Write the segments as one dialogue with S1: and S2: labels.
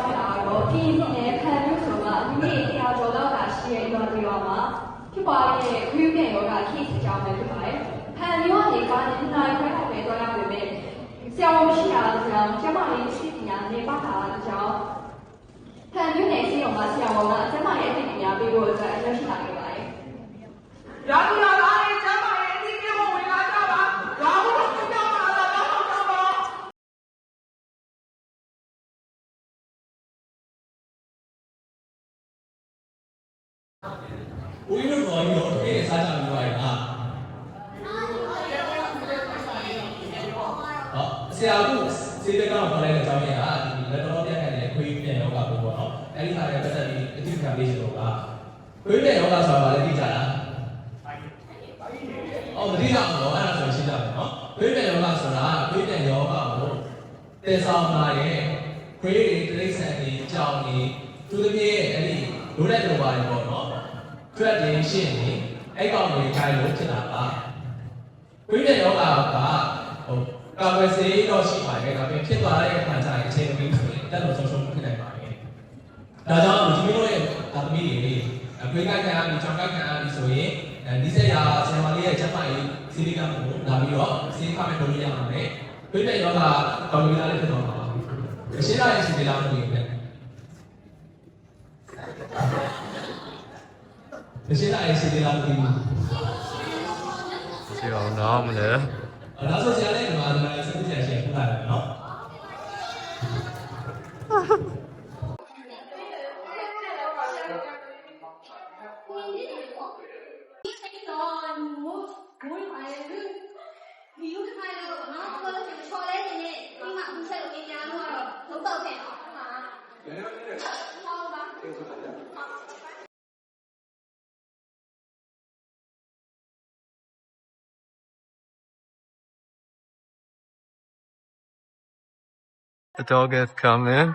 S1: ရောက်လာတော့ပြည်ပြည်နဲ့ဖန်မျိုးဆိုတာဒီနေ့တရားကျော်တော့တာရှိရဲ့ရွာတွေမှာဖြစ်ပွားတဲ့ခရီးပြန်ယောဂ case အကြောင်းပဲဖြစ်ပါတယ်။ဖန်မျိုးကနေကားနဲ့နိုင်ခွဲတော့ပဲတော့ရပါမယ်။ဆရာဝန်ရှိတာကြောင့်ကျမလေးရှိပညာနဲ့ပတ်တာကြောင့်ဖန်မျိုးနဲ့စီအောင်မှာဆရာဝန်ကကျမရဲ့အသိပညာပေးဖို့အတွက်အလုပ်ရှိလာခဲ့ပါတယ်။
S2: ရာဒီလာလာ
S3: ဦးရင်းတို့တော်ကြီးတော့တကယ်စားကြပြီးသွားရင်ဟာဟောဆရာကစေတကတော့ခေါ်လိုက်တဲ့အကြောင်းရင်းကဒီလက်တော်ပြတ်ခဲ့တဲ့ခွေးပြန်ယောဂပို့ပေါ့နော်အဲ့ဒီဟာတွေပတ်သက်ပြီးအသိခံပေးချင်တော့ကခွေးပြန်ယောဂဆိုတာလည်းသိကြလားအော်မသိကြဘူးတော့အဲ့ဒါဆိုရှင်းကြမယ်နော်ခွေးပြန်ယောဂဆိုတာခွေးပြန်ယောဂကိုတည်ဆောင်လာတဲ့ခွေးတွေတိရစ္ဆာန်တွေကြောင်တွေသူတို့ရဲ့အဲ့ဒီလိုတဲ့လိုပါတယ်ပေါ့နော် ထွက်တယ်ရှင်းနေအဲ့ကောင်တွေခိုင်းလို့ဖြစ်တာပါဝိညာဉ်ယောဂကဟိုကာဝယ်စေးတော့ရှိပါတယ်ဒါပေမဲ့ဖြစ်သွားတဲ့အခါကျရင်အချိန်မီဆိုရင်တက်လို့ဆုံးရှုံးဖြစ်နိုင်ပါတယ်ဒါကြောင့်ဒီမျိုးရဲ့ဒါသမီးတွေအခွေးကိုက်ခံရပြီးကြောင်ကိုက်ခံရပြီးဆိုရင်ဒီဆက်ရာဆရာမလေးရဲ့ချက်ပိုင်စီလီကမ်ကိုလာပြီးတော့စီးခါမဲ့လုပ်လို့ရမှာလေဝိညာဉ်ယောဂကော်မီလာလေးဖြစ်တော့မှာအရှင်းလိုက်စီလီလာမ လို့ရတယ်အရှင်းလိုက်စီလီလာမလို့
S4: ရှိအောင်တော့မလဲ
S3: အဲဒါဆိုဆရာလေးကမာဒီမှာဆက်ပြည့်ရှင်ပြလာတယ်နော်
S4: The dog has come in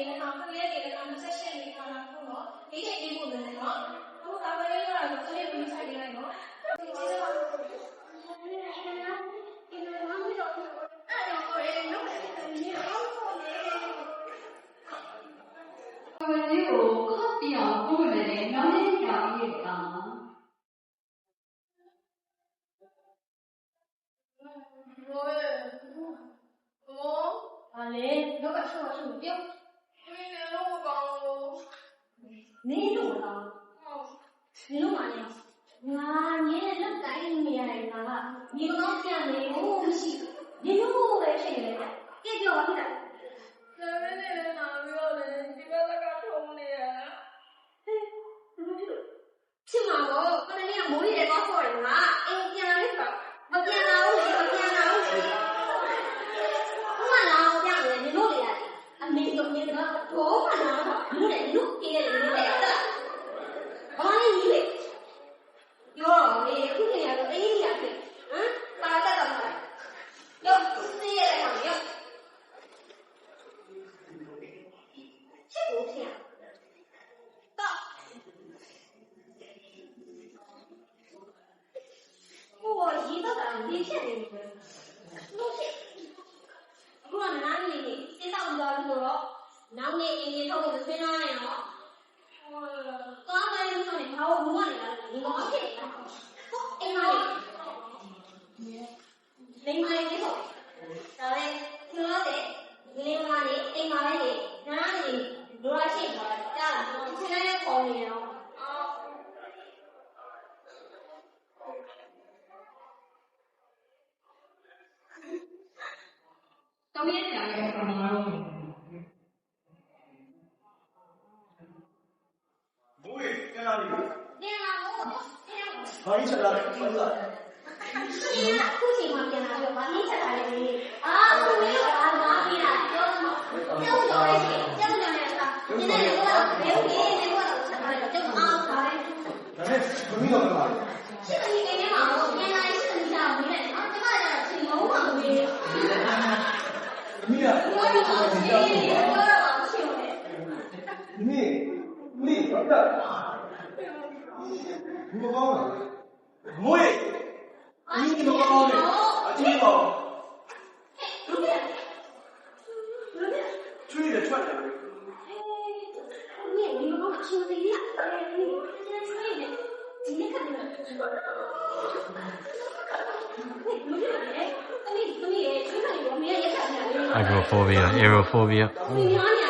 S5: နောက်တော့ရက်နေနဲ့နောက်တစ်ရက်နေနဲ့နောက်ဆက်ရှင်းနေခါလာတော့နော်ဒီချိန်လေးပို့မယ်နော်အခုအာမလေးကတော့ကလေးကိုဆိုင်နေလိုက်နော်ဒီကျေးဇူးပါအဲ့တော့ကိုယ်လုံးဝဒီအောင်ဖို့လေ
S1: ဝယ်လေးကိုခောက်ပြအောင်ပို့မယ်လေနောက်နေ့ကြာပြီးတာ
S5: ဘောဘောဟာလေတော့ကဆော့ နင်းလို့
S6: လား
S5: ဟုတ်
S6: နင်းလို့မလဲငါနင်းလက်တိုင်းနေရတယ်ငါကဒီကောင်းပြန်နေဘူးမရှိနင်းလို့ပဲဖြစ်နေတယ်ကြည့်ပြောပါဖြစ်တာ
S5: ဒါနဲ့လည်းနာပြီးတော့လေဒီဘက်ကထုံးနေရ
S6: ဟဲ့ဘယ်လိုဖြစ်လို့ဖြစ်မှာပေါ့ခဏလေးကမိုးရီလည်းတော့ဆော့တယ်ငါအိမ်ပြန်လိုက်ပါမပြန်လာဘူးလေမပြန်လာဘူးလေဘုမလာအောင်ပြန်နေနင်းလို့လေရတယ်အမေတို့နေတော့ဘောမလာတော့ဘူးလေလူပြေးတယ်လူလေအဲ့ဒါဘာလဲကြီးလေပြောတော့လေအခုနေရတော့အေးရဖြစ်ဟမ်ပါတတ်တော့မှာရောသိရတဲ့ကောင်ရောချစ်ဖို့ခင်တော့ဟိုရေးတော့တာဒီဖြစ်နေတယ်လို့ဖြစ်အခုကနားနေနေစိတ်တော့ကြောက်လို့ တော့ နောက်နေ့အင်းကြီးထုတ်ဖို့ဆွေးနွေးရအောင်ဟိုကောင်းတယ်လို့ဆိုရင်ဘာလို့ဘူးမနေလားဒီကောင်အဖြစ်နေတာဟုတ်အိမ်မလေးလိမ္မာလေးပေါ့ဒါပဲသူတို့တဲ့လိမ္မာလေးအိမ်မလေးနားနေလိုရရှိတာကြားလားဒီနေ့လည်းခေါ်နေတော့အော်
S1: တောင်းရတဲ့အားလည်းဘာမှမ
S6: 欢迎下来欢迎下来欢迎下来啊我没有啊麻痹了就是我们现
S2: 在人多
S6: 了没有别人也过了我想到
S2: 了一个这个啊好嘞这个你给你网原来是你想你们啊这个请龙王的命令
S6: 你你等等啊你
S4: 不帮
S6: 我娘娘的没？
S4: oh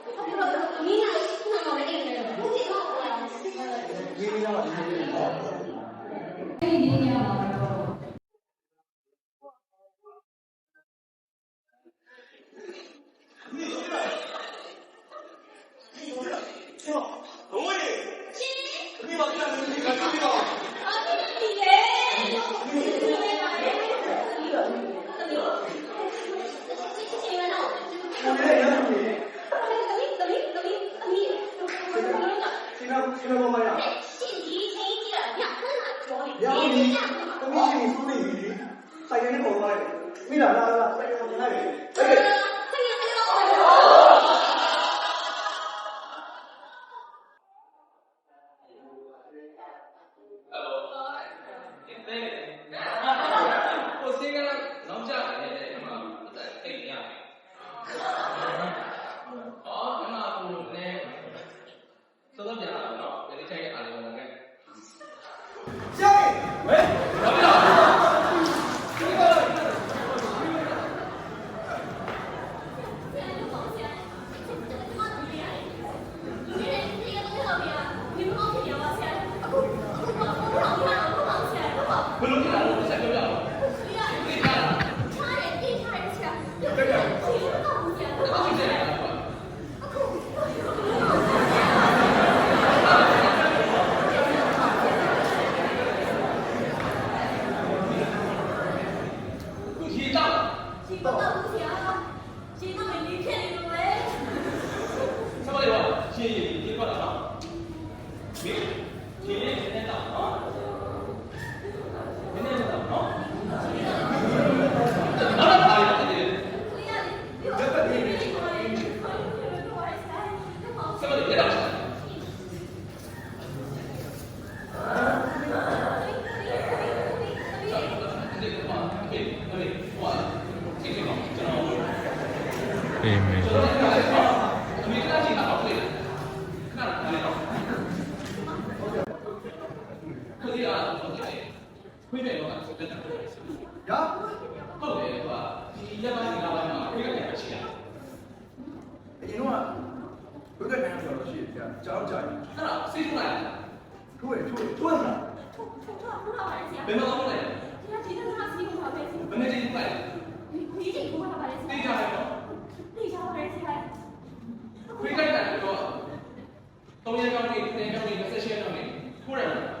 S2: ပြီးတယ်တော့အဲ့ဒါ
S6: လက်တော့ရဟုတ်တယ်
S2: ကွာဒီလက်ပါးငါးပါးမှာအဲ့ဒါ
S3: ရှိရတယ်အရင်တော့ဘုဒ္ဓနာဆိုတော့ရှိတယ်ကြာကြောက်ကြရ
S4: င်
S3: အဲ့ဒါစိတ်ထွက်လာ
S6: ထိုးရထိုးရ
S1: ထိုးရထိုးထိုးထိုးထိုးလာပါလေဆရာ
S3: ဘယ်မှာထိုးလဲ
S1: ဆရာဒီကနေ့ကစီးကိုပါပဲဆရာ
S3: ဘယ်နဲ့ဒီကိုပါလဲ
S1: ဒီဒီကိုပါပါလေဆရာ
S3: တေးကြတယ်နော်
S1: တေးကြပါလေဆရာ
S3: ခွေးကြတယ်တော့တော့ရကောင်းနေတင်ကောင်းနေ
S1: ဆက်
S3: ရှဲ
S1: တော့နေထိုးရတယ်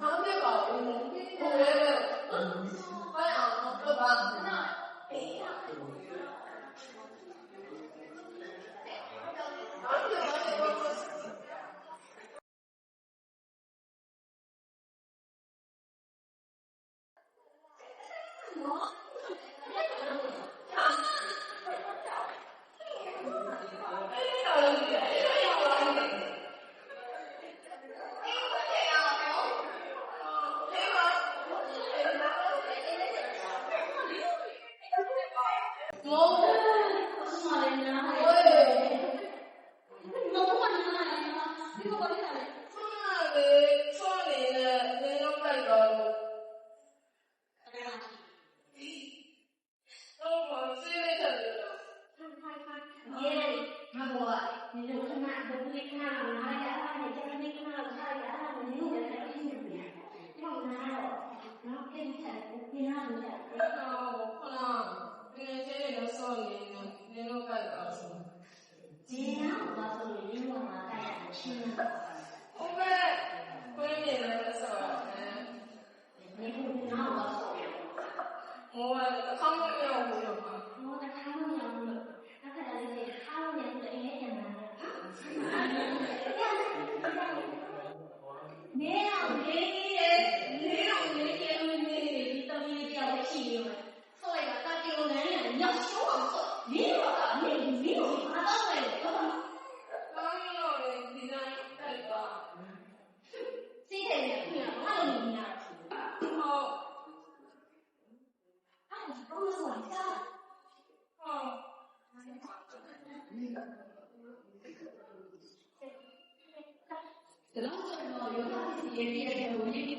S5: 好这个，我我觉得，哎呀，这吧，那哎
S1: Glory.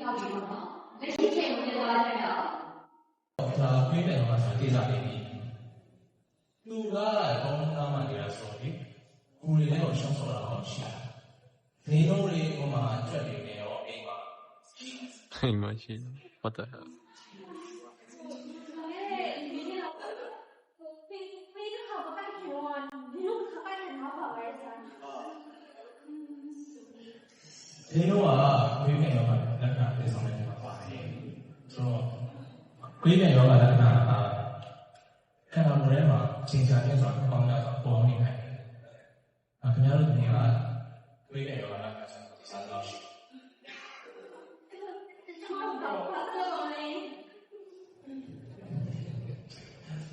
S1: တဲ့ကိုရင်းပြီးသားပြီနော်။လက်ရှိချိန်ကိုကြားရတာ
S3: ဒါခွေးတယ်တော့ဆိုတေးစားနေပြီသူကကောင်းနာမှနေတာဆိုပြီးကိုယ်လည်းတော့ရှောင်းစောတာတော့ရှိတယ်နေတော့လေဟိုမှာကြွက်နေတယ်ရောအိမ်မှာ
S7: Hey, machine. What the hell?
S3: ဒီတော့ကခွေးတယ်ရောကလ ခွေးတယ်ရောကလက္ခဏာကခန္ဓာကိုယ်ထဲမှာချိန်ချပြဆိုတာပေါင်းရတော့ပေါ်နေတယ်။အဲခင်ဗျားတို့ဒီကခွေးတယ်ရောကလက္ခဏာဆိုင်ကိုစားတော့ရှိ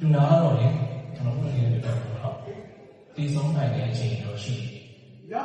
S3: လူနာတော့လေကျွန်တော်တို့လည်းပြောတော့ဒီဆုံးနိုင်တဲ့အချိန်တော့ရှိတယ်
S6: 呀，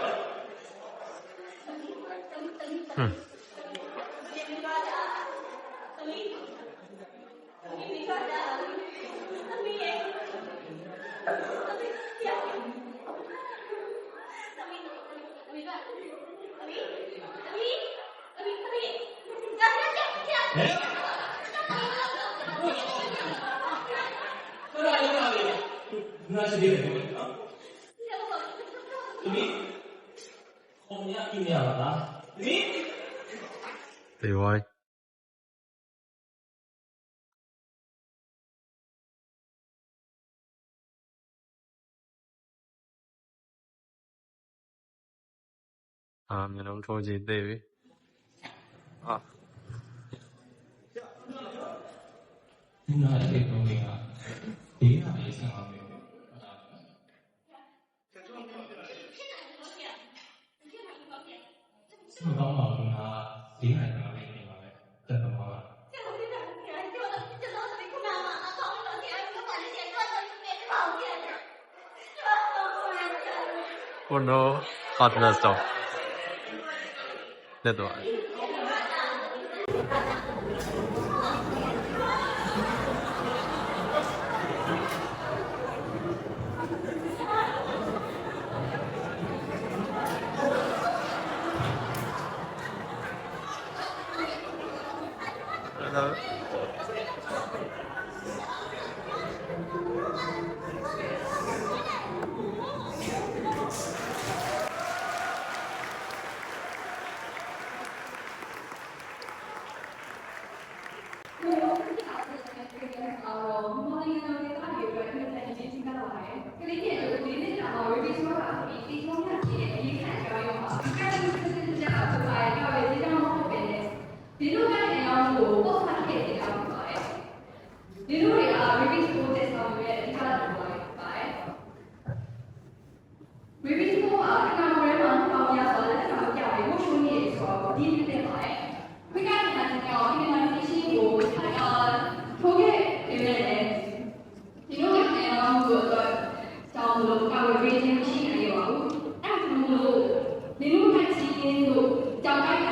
S6: 那大爷大爷，那是你的
S7: 朋友啊？你，后面一年了啊？你，对歪。啊，你能冲击
S4: 对位？啊。 စဉ်းစားတဲ့
S6: စိတ်ကုန်တွေကဘေးကနေဆင်းအောင်ပဲမကောင်းပါဘူးငါဈေးနိုင်တာပဲနေပါပဲတက်တော့ပါဟိုနော် partners တော့
S1: လက်တော့ Bisa jadi. টাকায়